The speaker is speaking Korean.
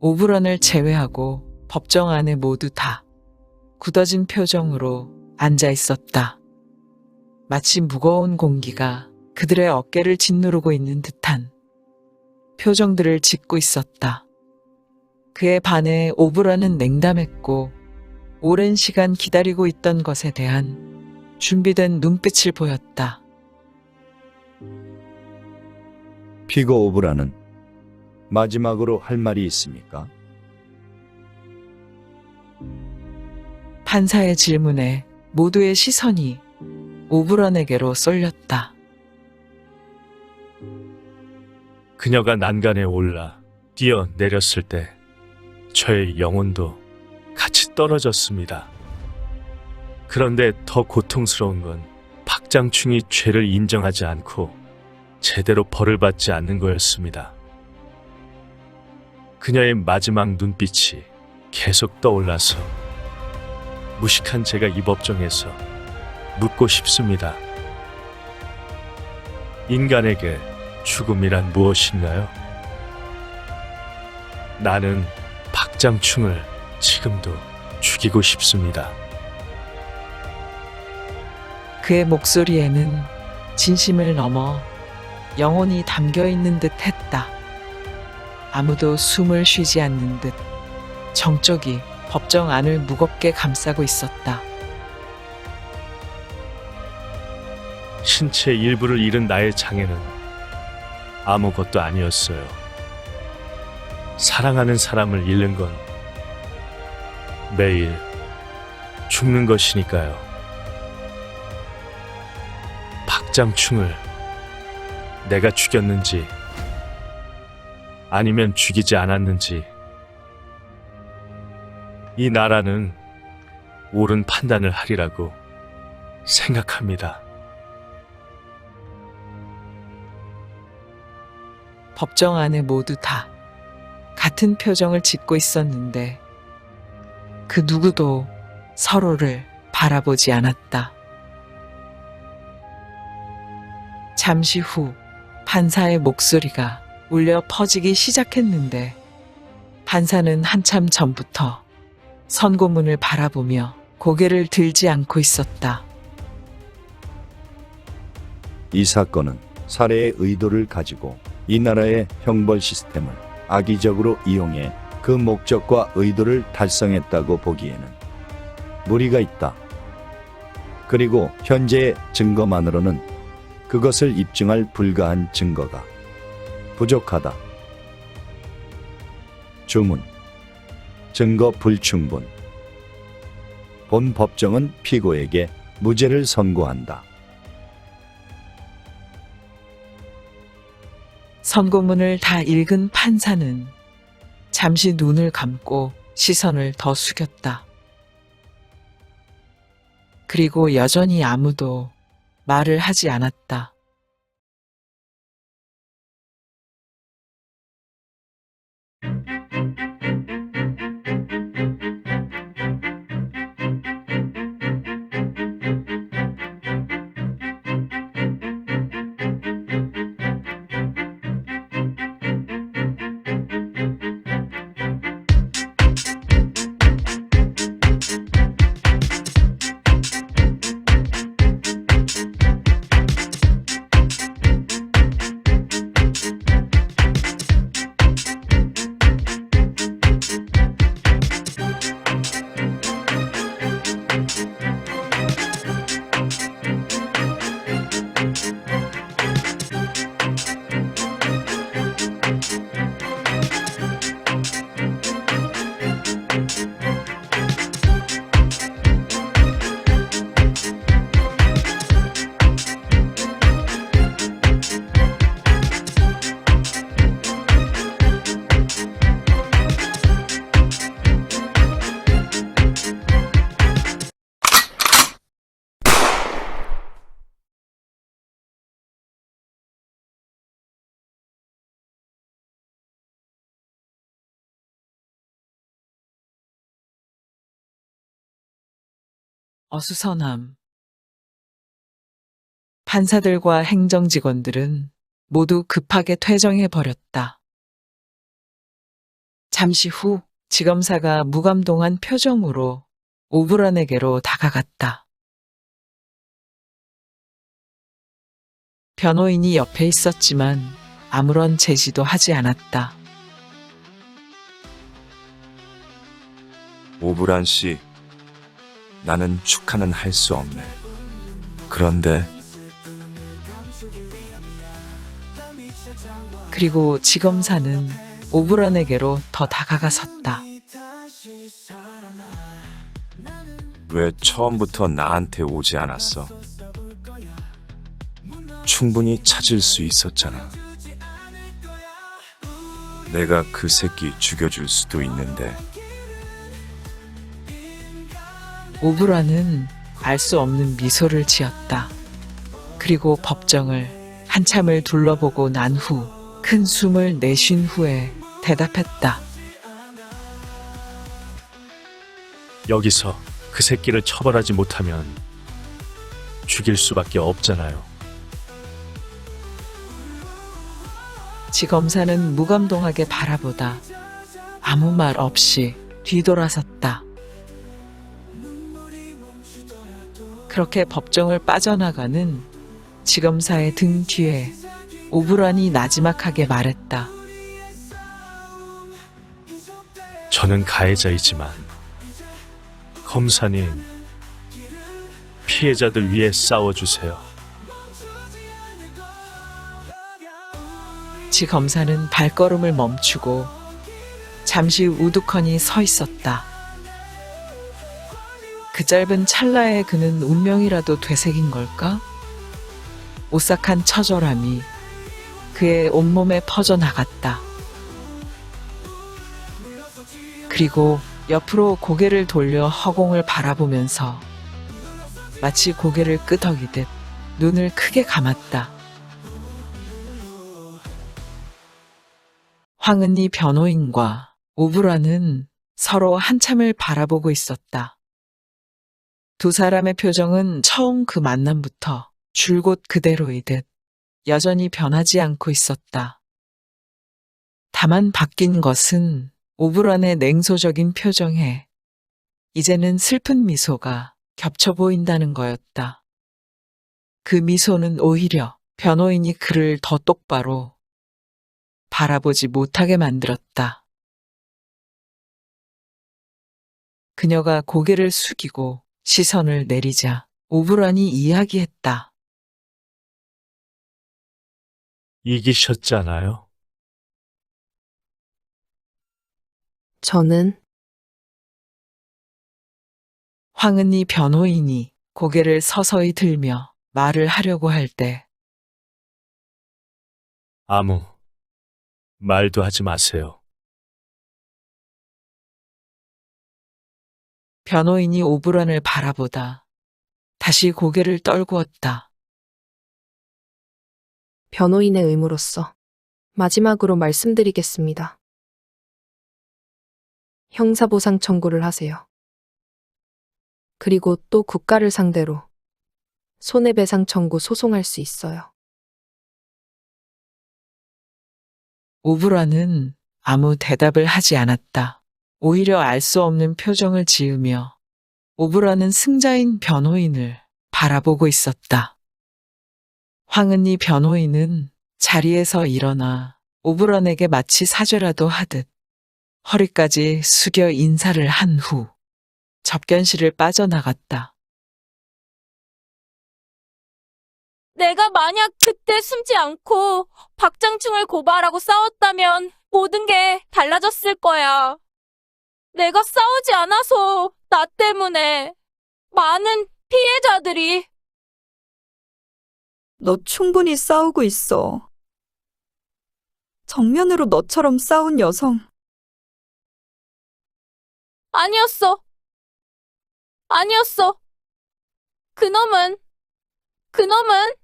오브런을 제외하고 법정 안에 모두 다 굳어진 표정으로 앉아 있었다. 마치 무거운 공기가 그들의 어깨를 짓누르고 있는 듯한 표정들을 짓고 있었다. 그에 반해 오브런은 냉담했고 오랜 시간 기다리고 있던 것에 대한 준비된 눈빛을 보였다. 피고 오브라는 마지막으로 할 말이 있습니까? 판사의 질문에 모두의 시선이 오브런에게로 쏠렸다. 그녀가 난간에 올라 뛰어 내렸을 때 저의 영혼도 같이 떨어졌습니다. 그런데 더 고통스러운 건 박장충이 죄를 인정하지 않고 제대로 벌을 받지 않는 거였습니다. 그녀의 마지막 눈빛이 계속 떠올라서 무식한 제가 이 법정에서 묻고 싶습니다. 인간에게 죽음이란 무엇인가요? 나는 박장충을 지금도 죽이고 싶습니다. 그의 목소리에는 진심을 넘어 영혼이 담겨 있는 듯 했다. 아무도 숨을 쉬지 않는 듯 정적이 법정 안을 무겁게 감싸고 있었다. 신체 일부를 잃은 나의 장애는 아무것도 아니었어요. 사랑하는 사람을 잃는 건 매일 죽는 것이니까요. 박장충을 내가 죽였는지 아니면 죽이지 않았는지 이 나라는 옳은 판단을 하리라고 생각합니다. 법정 안에 모두 다 같은 표정을 짓고 있었는데 그 누구도 서로를 바라보지 않았다. 잠시 후 판사의 목소리가 울려 퍼지기 시작했는데 판사는 한참 전부터 선고문을 바라보며 고개를 들지 않고 있었다. 이 사건은 살해의 의도를 가지고 이 나라의 형벌 시스템을 악의적으로 이용해 그 목적과 의도를 달성했다고 보기에는 무리가 있다. 그리고 현재의 증거만으로는 그것을 입증할 불가한 증거가 부족하다. 주문 증거 불충분 본 법정은 피고에게 무죄를 선고한다. 선고문을 다 읽은 판사는 잠시 눈을 감고 시선을 더 숙였다. 그리고 여전히 아무도 말을 하지 않았다. 어수선함. 판사들과 행정 직원들은 모두 급하게 퇴정해 버렸다. 잠시 후 지검사가 무감동한 표정으로 오브란에게로 다가갔다. 변호인이 옆에 있었지만 아무런 제지도 하지 않았다. 오브란 씨, 나는 축하는 할 수 없네. 그런데 그리고 지검사는 오브란에게로 더 다가가 섰다. 왜 처음부터 나한테 오지 않았어? 충분히 찾을 수 있었잖아. 내가 그 새끼 죽여줄 수도 있는데 오브라는 알 수 없는 미소를 지었다. 그리고 법정을 한참을 둘러보고 난 후 큰 숨을 내쉰 후에 대답했다. 여기서 그 새끼를 처벌하지 못하면 죽일 수밖에 없잖아요. 지검사는 무감동하게 바라보다 아무 말 없이 뒤돌아섰다. 그렇게 법정을 빠져나가는 지검사의 등 뒤에 오브란이 나지막하게 말했다. 저는 가해자이지만 검사님 피해자들 위해 싸워주세요. 지 검사는 발걸음을 멈추고 잠시 우두커니 서 있었다. 그 짧은 찰나에 그는 운명이라도 되새긴 걸까? 오싹한 처절함이 그의 온몸에 퍼져나갔다. 그리고 옆으로 고개를 돌려 허공을 바라보면서 마치 고개를 끄덕이듯 눈을 크게 감았다. 황은희 변호인과 오브라는 서로 한참을 바라보고 있었다. 두 사람의 표정은 처음 그 만남부터 줄곧 그대로이 듯 여전히 변하지 않고 있었다. 다만 바뀐 것은 오브란의 냉소적인 표정에 이제는 슬픈 미소가 겹쳐 보인다는 거였다. 그 미소는 오히려 변호인이 그를 더 똑바로 바라보지 못하게 만들었다. 그녀가 고개를 숙이고 시선을 내리자 오브란이 이야기했다. 이기셨잖아요. 저는 황은희 변호인이 고개를 서서히 들며 말을 하려고 할 때 아무 말도 하지 마세요. 변호인이 오브란을 바라보다 다시 고개를 떨구었다. 변호인의 의무로서 마지막으로 말씀드리겠습니다. 형사보상 청구를 하세요. 그리고 또 국가를 상대로 손해배상 청구 소송할 수 있어요. 오브라는 아무 대답을 하지 않았다. 오히려 알 수 없는 표정을 지으며 오브라는 승자인 변호인을 바라보고 있었다. 황은희 변호인은 자리에서 일어나 오브란에게 마치 사죄라도 하듯 허리까지 숙여 인사를 한 후 접견실을 빠져나갔다. 내가 만약 그때 숨지 않고 박장충을 고발하고 싸웠다면 모든 게 달라졌을 거야. 내가 싸우지 않아서 나 때문에 많은 피해자들이 너 충분히 싸우고 있어. 정면으로 너처럼 싸운 여성, 아니었어. 아니었어. 그놈은, 그놈은